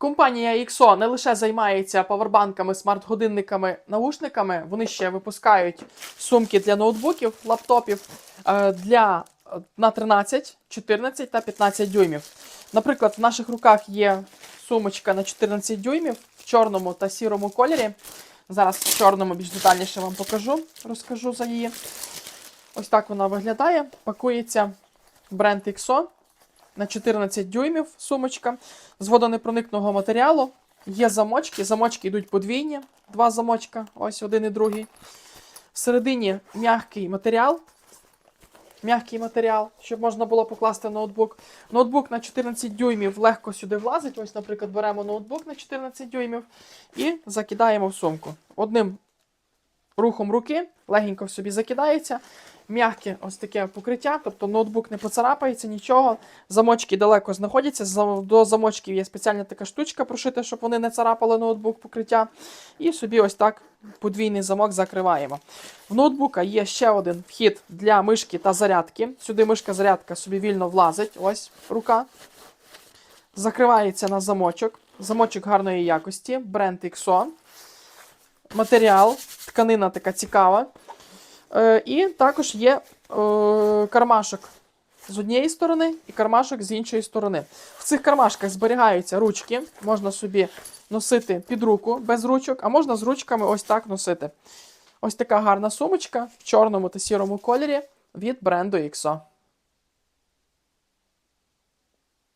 Компанія XO не лише займається павербанками, смарт-годинниками, наушниками, вони ще випускають сумки для ноутбуків, лаптопів е, для е, на 13, 14 та 15 дюймів. Наприклад, в наших руках є сумочка на 14 дюймів в чорному та сірому кольорі. Зараз в чорному більш детальніше вам покажу, розкажу за її. Ось так вона виглядає. Пакується бренд XO на 14 дюймів сумочка з водонепроникного матеріалу. Є замочки. Замочки йдуть подвійні, два замочка, ось один і другий. Всередині м'який матеріал. М'який матеріал, щоб можна було покласти ноутбук. Ноутбук на 14 дюймів легко сюди влазить. Ось, наприклад, беремо ноутбук на 14 дюймів і закидаємо в сумку. Одним рухом руки легенько в собі закидається. М'яке ось таке покриття, тобто ноутбук не поцарапається, нічого. Замочки далеко знаходяться. До замочків є спеціальна така штучка прошита, щоб вони не царапали ноутбук покриття. І собі ось так подвійний замок закриваємо. В ноутбука є ще один вхід для мишки та зарядки. Сюди мишка-зарядка собі вільно влазить. Ось рука. Закривається на замочок. Замочок гарної якості, бренд XO. Матеріал, тканина така цікава. Е, і також є е, кармашок з однієї сторони і кармашок з іншої сторони. В цих кармашках зберігаються ручки, можна собі носити під руку без ручок, а можна з ручками ось так носити. Ось така гарна сумочка в чорному та сірому кольорі від бренду XO.